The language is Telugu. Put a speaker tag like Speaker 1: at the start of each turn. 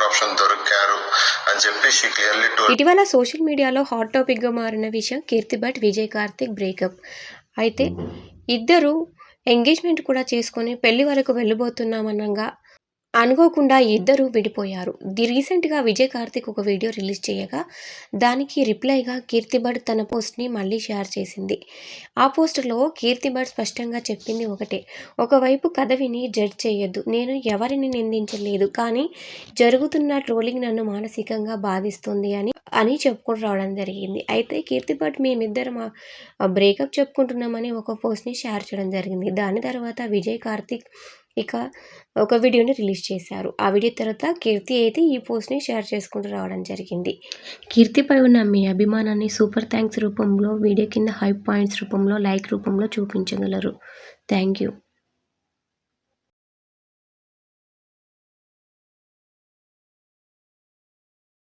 Speaker 1: బెటర్ ఆప్షన్ దొరికారు అని చెప్పి షీ క్లియర్లీ టోల్
Speaker 2: ఇటీవల సోషల్ మీడియాలో హాట్ టాపిక్గా మారిన విషయం కీర్తి భట్ విజయ్ కార్తిక్ బ్రేకప్. అయితే ఇద్దరు ఎంగేజ్మెంట్ కూడా చేసుకొని పెళ్ళి వరకు వెళ్ళిపోతున్నామనగా అనుకోకుండా ఇద్దరు విడిపోయారు. ది రీసెంట్గా విజయ్ కార్తిక్ ఒక వీడియో రిలీజ్ చేయగా దానికి రిప్లైగా కీర్తిబర్డ్ తన పోస్ట్ని మళ్ళీ షేర్ చేసింది. ఆ పోస్టులో కీర్తిబర్డ్ స్పష్టంగా చెప్పింది ఒకటే ఒకవైపు కథ విని జడ్జ్ చేయొద్దు నేను ఎవరిని నిందించలేదు కానీ జరుగుతున్న ట్రోలింగ్ నన్ను మానసికంగా బాధిస్తుంది అని అని చెప్పుకొని రావడం జరిగింది. అయితే కీర్తి భట్ మేమిద్దరం బ్రేకప్ చెప్పుకుంటున్నామని ఒక పోస్ట్ని షేర్ చేయడం జరిగింది. దాని తర్వాత విజయ్ కార్తిక్ ఇక ఒక వీడియోని రిలీజ్ చేశారు. ఆ వీడియో తర్వాత కీర్తి అయితే ఈ పోస్ట్ని షేర్ చేసుకుంటూ రావడం జరిగింది. కీర్తిపై ఉన్న మీ అభిమానాన్ని సూపర్ థ్యాంక్స్ రూపంలో వీడియో కింద హై పాయింట్స్ రూపంలో లైక్ రూపంలో చూపించగలరు. Thank you